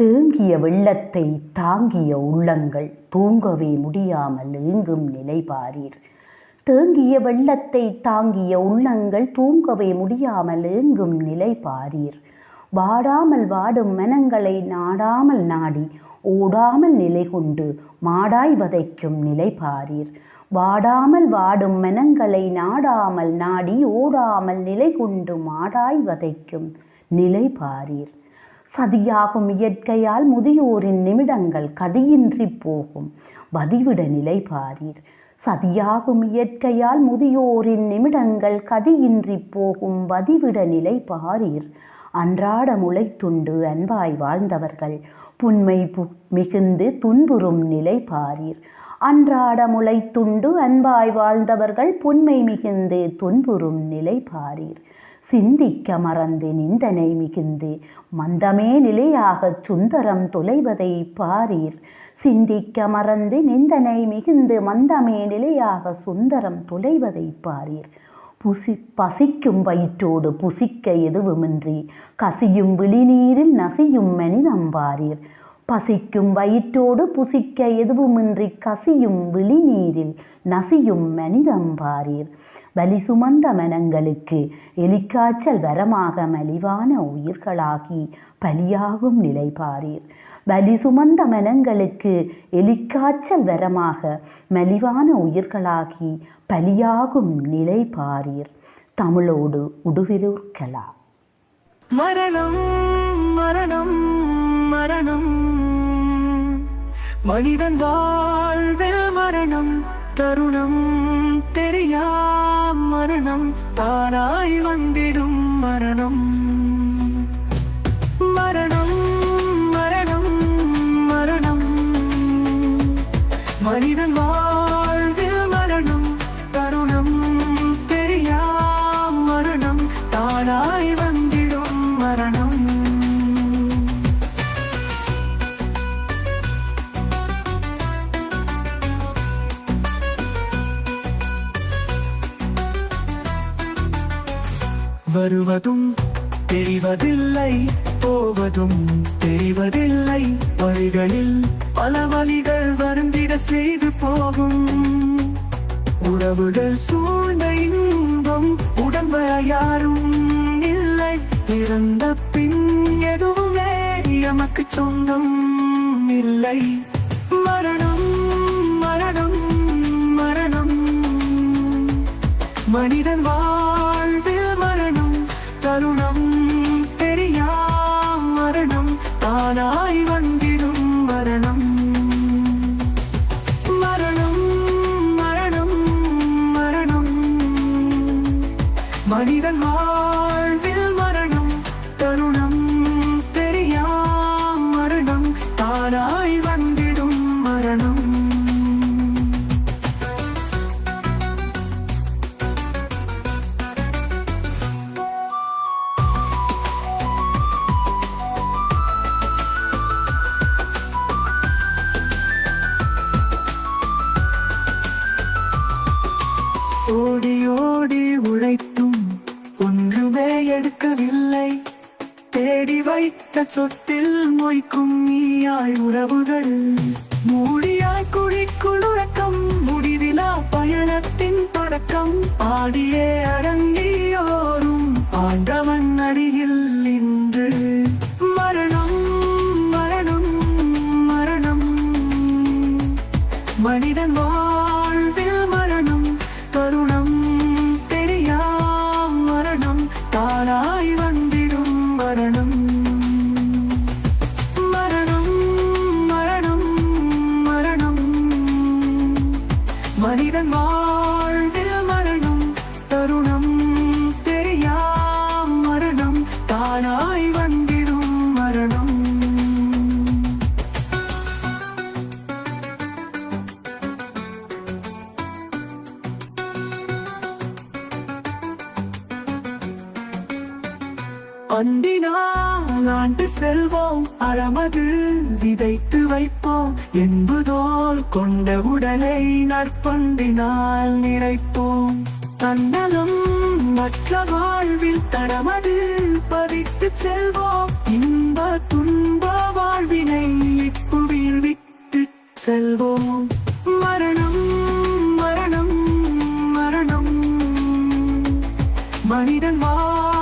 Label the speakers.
Speaker 1: தேங்கிய வெள்ளத்தை தாங்கிய உள்ளங்கள் தூங்கவே முடியாமல் ஏங்கும் நிலை பாரீர். தேங்கிய வெள்ளத்தை தாங்கிய உள்ளங்கள் தூங்கவே முடியாமல் ஏங்கும் நிலை பாரீர். வாடாமல் வாடும் மனங்களை நாடாமல் நாடி ஓடாமல் நிலை கொண்டு மாடாய் வதைக்கும் நிலை பாரீர். வாடாமல் வாடும் மனங்களை நாடாமல் நாடி ஓடாமல் நிலை கொண்டு மாடாய் வதைக்கும் நிலை பாரீர். சதியாகும் இயற்கையால் முதியோரின் நிமிடங்கள் கதியின்றி போகும். வதிவிட நிலை பாரீர். சதியாகும் இயற்கையால் முதியோரின் நிமிடங்கள் கதியின்றி போகும் வதிவிட நிலை பாரீர். அன்றாட முளைத்துண்டு அன்பாய் வாழ்ந்தவர்கள் புன்மை மிகுந்து துன்புறும் நிலை பாரீர். அன்றாட முளைத்துண்டு அன்பாய் வாழ்ந்தவர்கள் புன்மை மிகுந்து துன்புறும் நிலை பாரீர். சிந்திக்க மறந்து நிந்தனை மிகுந்து மந்தமே நிலையாகச் சுந்தரம் தொலைவதை பாரீர். சிந்திக்க மறந்து நிந்தனை மிகுந்து மந்தமே நிலையாக சுந்தரம் தொலைவதை பாரீர். புசி பசிக்கும் வயிற்றோடு புசிக்க எதுவுமின்றி கசியும் விழிநீரில் நசியும் மனிதம்பாரீர் பசிக்கும் வயிற்றோடு புசிக்க எதுவுமின்றி கசியும் விழிநீரில் நசியும் மனிதம்பாரீர் வலி சுமந்த மனங்களுக்கு எலிக்காய்ச்சல் வரமாக மலிவான உயிர்களாகி பலியாகும் நிலை பாரீர். வலி சுமந்த மனங்களுக்கு எலிக்காய்ச்சல் வரமாக மலிவான உயிர்களாகி பலியாகும் நிலை பாரீர். தமிழோடு உடுவிருக்கலா கலா.
Speaker 2: மரணம் மரணம் மரணம். மனிதன் வாழ்வில் மரணம். தருணம் தெரியா மரணம் தானாய் வந்திடும் மரணம். வருவதும் தெரிவதில்லை போவதும் தெரிவதில்லை. வழிகளில் பல வழிகள் வருந்திட செய்து போகும். உறவுகள் சூழ்ந்த இன்பம் உடம்ப யாரும் இல்லை. இறந்த பின் எதுவுமே எமக்கு சொந்தம் இல்லை. மரணம் மரணம் மரணம். மனிதன் வா ஓடி ஓடி உழைத்தும் ஒன்றுமே எடுக்கவில்லை. தேடி வைத்த சொத்தில் மொய்க்கும் நீயாய் உறவுகள். மூடியாய் குழிக்குள் உறக்கம் முடிவிலா பயணத்தின் தொடக்கம். ஆடியே அடங்கியோ மனிதன் வாழ்வில் அண்டினால் ஆண்டு செல்வோம் அறமது விதைத்து வைப்போம். என்பதோல் கொண்ட உடலை நற்பண்டினால் நிறைப்போம். தன்னலம் மற்ற வாழ்வில் தடமது பதித்து செல்வோம். இன்ப துன்ப வாழ்வினை இப்புவியில் விட்டு செல்வோம். மரணம் மரணம் மரணம். மனிதன் வா